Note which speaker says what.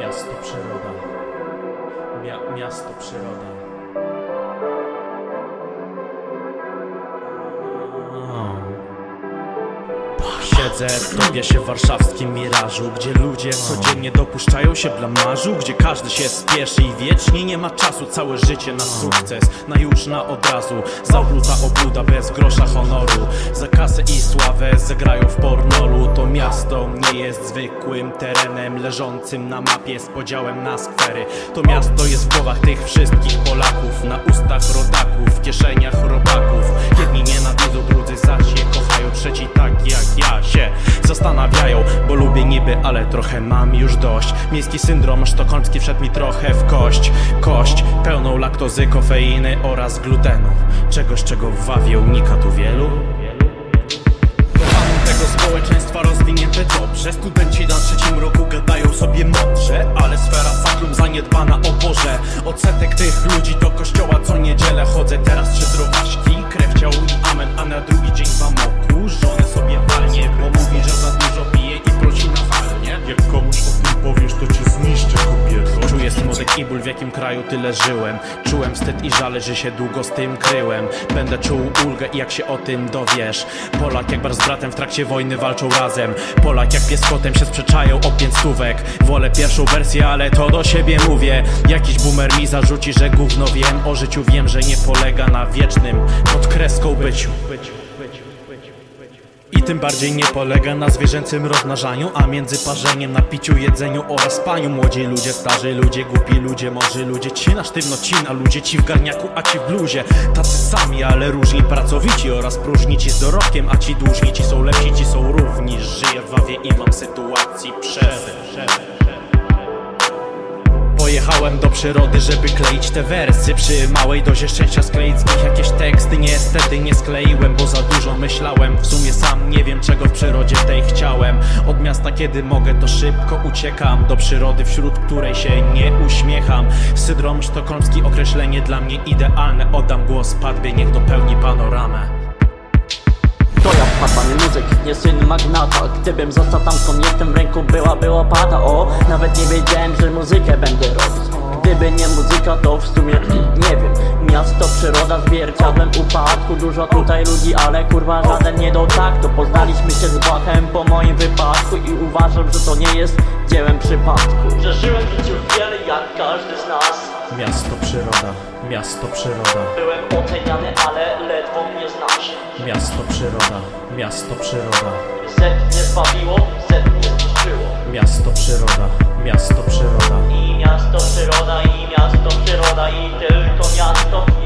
Speaker 1: Miasto przyroda. Mia miasto przyroda. Siedzę, topię się w warszawskim mirażu Gdzie ludzie codziennie dopuszczają się blamarzu Gdzie każdy się spieszy i wiecznie nie ma czasu Całe życie na sukces, na już, na od razu Zapluta obluda bez grosza honoru Za kasę i sławę zagrają w pornolu. To miasto nie jest zwykłym terenem Leżącym na mapie z podziałem na skwery. To miasto jest w głowach tych wszystkich Polaków Na ustach rodaków, w kieszeniach robaków. Jedni nienawidzą, drudzy zaś je kochają Trzeci tak jak ja się zastanawiają Bo lubię niby, ale trochę mam już dość. Miejski syndrom sztokholmski wszedł mi trochę w kość. Kość pełną laktozy, kofeiny oraz glutenu. Czegoś, czego w Wawie unika tu wielu. Tego społeczeństwa rozwinięte dobrze. Studenci na trzecim roku gadają sobie mądrze Ale sfera faklum zaniedbana, o Boże. Odsetek tych ludzi do kościoła co niedzielę. Chodzę teraz trzy droważki, krew ciało i amen A na drugi dzień w
Speaker 2: powiesz, to cię zniszczę, kobieto.
Speaker 1: Czuję smutek i ból, w jakim kraju tyle żyłem. Czułem wstyd i żale, że się długo z tym kryłem. Będę czuł ulgę i jak się o tym dowiesz. Polak jak brat z bratem w trakcie wojny walczą razem. Polak jak pies z kotem się sprzeczają o pięć stówek. Wolę pierwszą wersję, ale to do siebie mówię. Jakiś boomer mi zarzuci, że gówno wiem. O życiu wiem, że nie polega na wiecznym. Pod kreską byciu i tym bardziej nie polega na zwierzęcym rozmnażaniu A między parzeniem, na piciu, jedzeniu oraz spaniu Młodzi ludzie, starzy ludzie, głupi ludzie, mądrzy ludzie. Ci na sztywno, ci na ludzie, ci w garniaku, a ci w bluzie. Tacy sami, ale różni, pracowici oraz próżni. Ci z dorobkiem, a ci dłużni, ci są lepsi, ci są równi. Żyję w wawie i mam sytuacji przerwy Pojechałem do przyrody, żeby kleić te wersy. Przy małej dozie szczęścia skleić z nich jakieś teksty. Niestety nie skleiłem, bo za dużo myślałem. W sumie sam nie wiem czego w przyrodzie tej chciałem. Od miasta kiedy mogę to szybko uciekam. Do przyrody wśród której się nie uśmiecham. Syndrom sztokholmski określenie dla mnie idealne. Oddam głos padbie, niech dopełni panoramę
Speaker 3: Nie muzyk, nie syn magnata. Gdybym został tam z koniecem w ręku byłaby łopata O, nawet nie wiedziałem, że muzykę będę robić. Gdyby nie muzyka, to w sumie nie wiem. Miasto, przyroda, zwierciadłem upadku. Dużo tutaj ludzi, ale kurwa żaden nie do taktu Poznaliśmy się z Bachem po moim wypadku I uważam, że to nie jest dziełem przypadku. Przeżyłem w życiu wiele jak każdy z nas.
Speaker 1: Miasto przyroda, miasto przyroda.
Speaker 3: Byłem oceniany, ale ledwo mnie
Speaker 1: Miasto przyroda, miasto przyroda.
Speaker 3: Set nie zbawiło, set nie zniszczyło.
Speaker 1: Miasto przyroda, miasto przyroda.
Speaker 3: I miasto przyroda, i miasto przyroda, i tylko miasto.